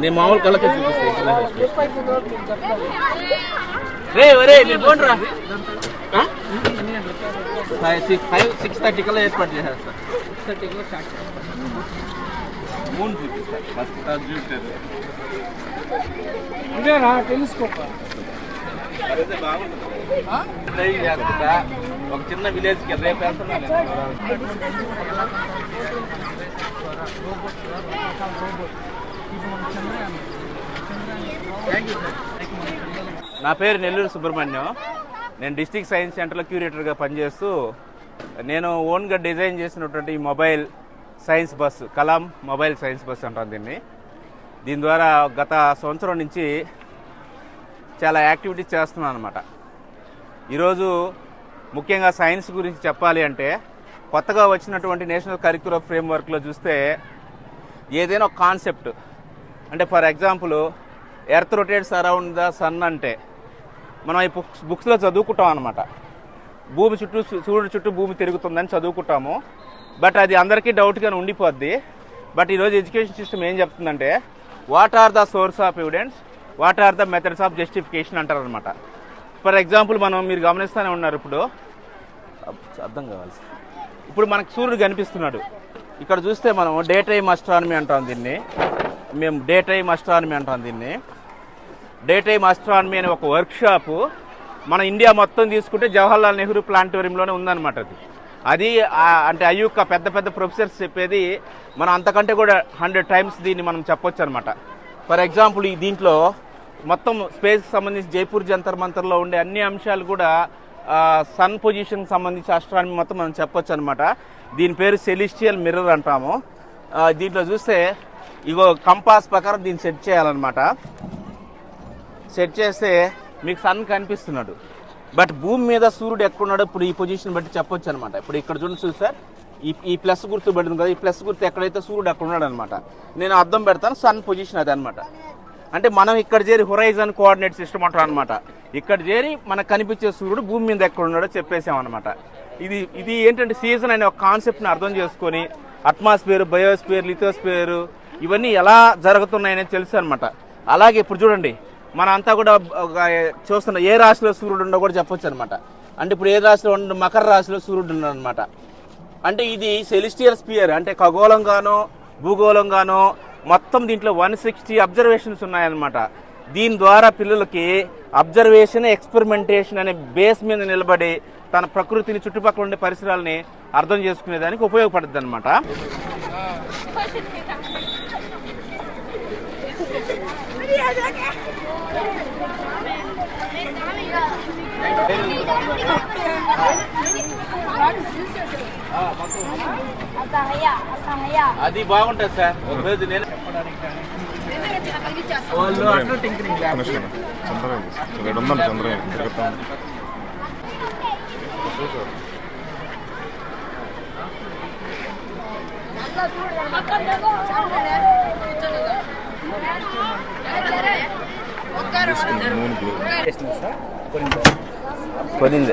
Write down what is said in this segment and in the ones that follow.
నేను మామూలు కళ్ళకే చూపిస్తాను రే ఒరే మీరు పోండి రా ఫైవ్ సిక్స్ థర్టీ కల్లా ఏర్పాటు చేసేస్తా మూడు చూపిస్తా ఫస్ట్ చూపించారు ఇదేనా టెలిస్కోప్ అదైతే బాగుంటుంది డ్రైవింగ్ చేస్తుందా ఒక చిన్న విలేజ్కి రేపు వెళ్తున్నా నా పేరు నెల్లూరు సుబ్రహ్మణ్యం. నేను డిస్ట్రిక్ట్ సైన్స్ సెంటర్లో క్యూరేటర్గా పనిచేస్తూ నేను ఓన్గా డిజైన్ చేసినటువంటి ఈ mobile science bus Kalam mobile science bus అంటాను దీన్ని. దీని ద్వారా గత సంవత్సరం నుంచి చాలా యాక్టివిటీస్ చేస్తున్నాను అనమాట ఈరోజు ముఖ్యంగా సైన్స్ గురించి చెప్పాలి అంటే కొత్తగా వచ్చినటువంటి నేషనల్ కరిక్యులర్ ఫ్రేమ్వర్క్లో చూస్తే ఏదైనా ఒక కాన్సెప్ట్. అంటే for example earth rotates around the sun అంటే మనం ఈ బుక్స్ బుక్స్లో చదువుకుంటాం అనమాట భూమి చుట్టూ సూర్యుడు చుట్టూ భూమి తిరుగుతుందని చదువుకుంటాము. బట్ అది అందరికీ డౌట్గానే ఉండిపోద్ది. బట్ ఈరోజు ఎడ్యుకేషన్ సిస్టమ్ ఏం చెప్తుందంటే what are the source of evidence what are the methods of justification అంటారు అనమాట ఫర్ ఎగ్జాంపుల్ మనం మీరు గమనిస్తూనే ఉన్నారు ఇప్పుడు. అర్థం కావాలి. ఇప్పుడు మనకు సూర్యుడు కనిపిస్తున్నాడు. ఇక్కడ చూస్తే మనం డే టైమ్ అస్ట్రానమీ అంటాం దీన్ని. మేము డే టైమ్ అస్ట్రానమీ అంటాం దీన్ని. డే టైమ్ అస్ట్రానమీ అనే ఒక వర్క్ షాపు మన ఇండియా మొత్తం తీసుకుంటే జవహర్లాల్ నెహ్రూ ప్లానిటోరియంలోనే ఉందన్నమాట అది. అది అంటే అంటే అయ్యుక్క పెద్ద పెద్ద ప్రొఫెసర్స్ చెప్పేది మనం అంతకంటే కూడా హండ్రెడ్ టైమ్స్ దీన్ని మనం చెప్పొచ్చు అనమాట ఫర్ ఎగ్జాంపుల్ ఈ దీంట్లో మొత్తం స్పేస్కి సంబంధించి జైపూర్ జంతర్ మంతర్లో ఉండే అన్ని అంశాలు కూడా సన్ పొజిషన్కి సంబంధించి ఆస్ట్రానమీ మొత్తం మనం చెప్పొచ్చు అనమాట దీని పేరు సెలిస్టియల్ మిర్రర్ అంటాము. దీంట్లో చూస్తే ఇగో కంపాస్ ప్రకారం దీన్ని సెట్ చేయాలన్నమాట. సెట్ చేస్తే మీకు సన్ కనిపిస్తున్నాడు. బట్ భూమి మీద సూర్యుడు ఎక్కడున్నాడో ఇప్పుడు ఈ పొజిషన్ బట్టి చెప్పొచ్చు అనమాట ఇప్పుడు ఇక్కడ చూడండి చూస్తే ఈ ఈ ప్లస్ గుర్తు పడింది కదా ఈ ప్లస్ గుర్తు ఎక్కడైతే సూర్యుడు అక్కడ ఉన్నాడు అనమాట నేను అర్థం పెడతాను సన్ పొజిషన్ అది అనమాట అంటే మనం ఇక్కడ చేరి హొరైజన్ కోఆర్డినేట్ సిస్టమ్ అంటాం అనమాట ఇక్కడ చేరి మనకు కనిపించే సూర్యుడు భూమి మీద ఎక్కడ ఉన్నాడో చెప్పేసామన్నమాట ఇది ఇది ఏంటంటే సీజన్ అనే ఒక కాన్సెప్ట్ని అర్థం చేసుకొని అట్మాస్ఫియర్ బయోస్ఫియర్ లిథోస్ఫియర్ ఇవన్నీ ఎలా జరుగుతున్నాయని తెలుసు అనమాట అలాగే ఇప్పుడు చూడండి మన అంతా కూడా ఒక చూస్తున్న ఏ రాశిలో సూర్యుడు ఉండో కూడా చెప్పొచ్చు అనమాట అంటే ఇప్పుడు ఏ రాశిలో ఉండు మకర రాశిలో సూర్యుడు ఉన్నాడు అనమాట అంటే ఇది సెలిస్టియల్ స్పియర్ అంటే ఖగోళంగానో భూగోళంగానో మొత్తం దీంట్లో వన్ సిక్స్టీ అబ్జర్వేషన్స్ ఉన్నాయన్నమాట. దీని ద్వారా పిల్లలకి అబ్జర్వేషన్ ఎక్స్పెరిమెంటేషన్ అనే బేస్ మీద నిలబడి తన ప్రకృతిని చుట్టుపక్కల ఉండే పరిసరాలని అర్థం చేసుకునేదానికి ఉపయోగపడుతుంది అనమాట అది బాగుంటుంది సార్ ఒక రోజు నేను వాళ్ళు అట్లా టింకరింగ్ ల్యాబ్ చంద్రయాన్ ఇక్కడ ఉందండి చంద్రయాన్ తిరుగుతాం మూడు కొనింది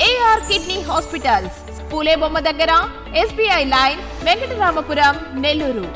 AR kidney hospitals Phule బొమ్మ దగ్గర ఎస్బీఐ లైన్ వెంకటరామపురం నెల్లూరు